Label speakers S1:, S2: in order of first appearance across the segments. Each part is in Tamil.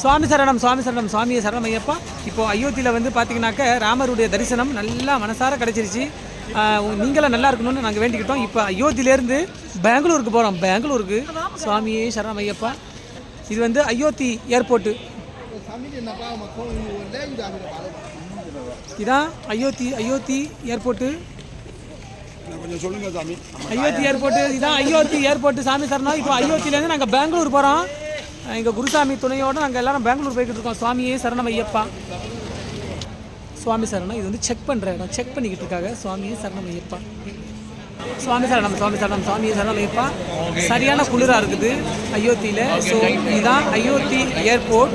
S1: சுவாமி சரணம் சுவாமி சரணம் சுவாமியை சரணம் ஐயப்பா இப்போ அயோத்தியில் வந்து பார்த்தீங்கன்னாக்க ராமருடைய தரிசனம் நல்லா மனசார கிடச்சிருச்சு. நீங்களும் நல்லா இருக்கணும்னு நாங்கள் வேண்டிக்கிட்டோம். இப்போ அயோத்தியிலேருந்து பெங்களூருக்கு போகிறோம் பெங்களூருக்கு. சுவாமியே சரணம் ஐயப்பா இது வந்து அயோத்தி ஏர்போர்ட்டு. இதான் அயோத்தி அயோத்தி ஏர்போர்ட்டு.
S2: கொஞ்சம் சொல்லுங்க சாமி
S1: அயோத்தி ஏர்போர்ட்டு இதான் அயோத்தி ஏர்போர்ட்டு. சாமி சரணம். இப்போ அயோத்தியிலேருந்து நாங்கள் பெங்களூர் போகிறோம் எங்கள் குருசாமி துணையோடு நாங்கள் எல்லாரும் பெங்களூர் போய்கிட்டு இருக்கோம். சுவாமியே சரணம் ஐயப்பா சுவாமி சரணம். இது வந்து செக் பண்ணுற இடம். செக் பண்ணிக்கிட்டு இருக்காங்க. சுவாமியே சரணம் ஐயப்பா சுவாமி சரணம் சுவாமி சரணம் சுவாமியே சரணம் ஐயப்பா சரியான குளிராக இருக்குது அயோத்தியில். ஸோ இதுதான் அயோத்தி ஏர்போர்ட்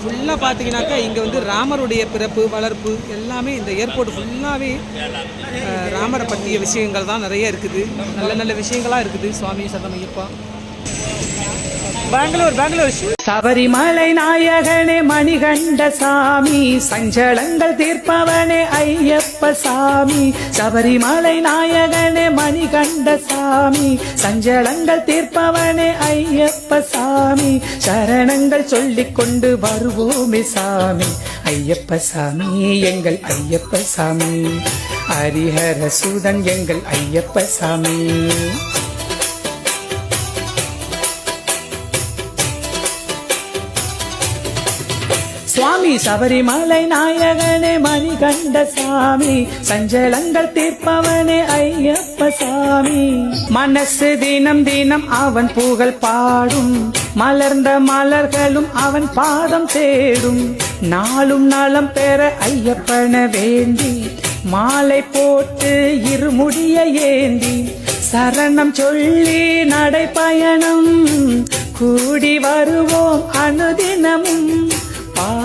S1: ஃபுல்லாக பார்த்தீங்கன்னாக்கா இங்கே வந்து ராமருடைய பிறப்பு வளர்ப்பு எல்லாமே இந்த ஏர்போர்ட் ஃபுல்லாகவே ராமரை பற்றிய விஷயங்கள் தான் நிறைய இருக்குது. நல்ல நல்ல விஷயங்களாக இருக்குது. சுவாமி சரணம் ஐயப்பா பெங்களூர் பெங்களூர்.
S3: சபரிமலை நாயகனே மணிகண்ட சாமி சஞ்சலங்கள் தீர்ப்பவனே ஐயப்ப சாமி சபரிமலை நாயகனே மணிகண்ட சாமி சஞ்சலங்கள் தீர்ப்பவனே ஐயப்ப சாமி சரணங்கள் சொல்லிக் கொண்டு வருவோமே சாமி. ஐயப்ப சாமி எங்கள் ஐயப்ப சாமி ஹரிஹர சூதன் எங்கள் ஐயப்ப சாமி சுவாமி சபரிமலை நாயகனே மணிகண்ட சாமி சஞ்சலங்கள் தீர்ப்பவனே ஐயப்ப சாமி. மனசு தினம் தினம் அவன் புகழ் பாடும் மலர்ந்த மலர்களும் அவன் பாதம் தேடும். நாளும் நலம் பெற ஐயப்பன வேண்டி மாலை போட்டு இருமுடிய ஏந்தி சரணம் சொல்லி நடைப்பயணம் கூடி வருவோம் அனுதி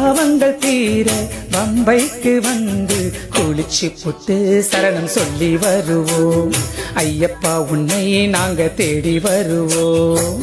S3: பாவங்கள் தீர பம்பைக்கு வந்து குளிச்சு புட்டு சரணம் சொல்லி வருவோம். ஐயப்பா உன்னை நாங்க தேடி வருவோம்.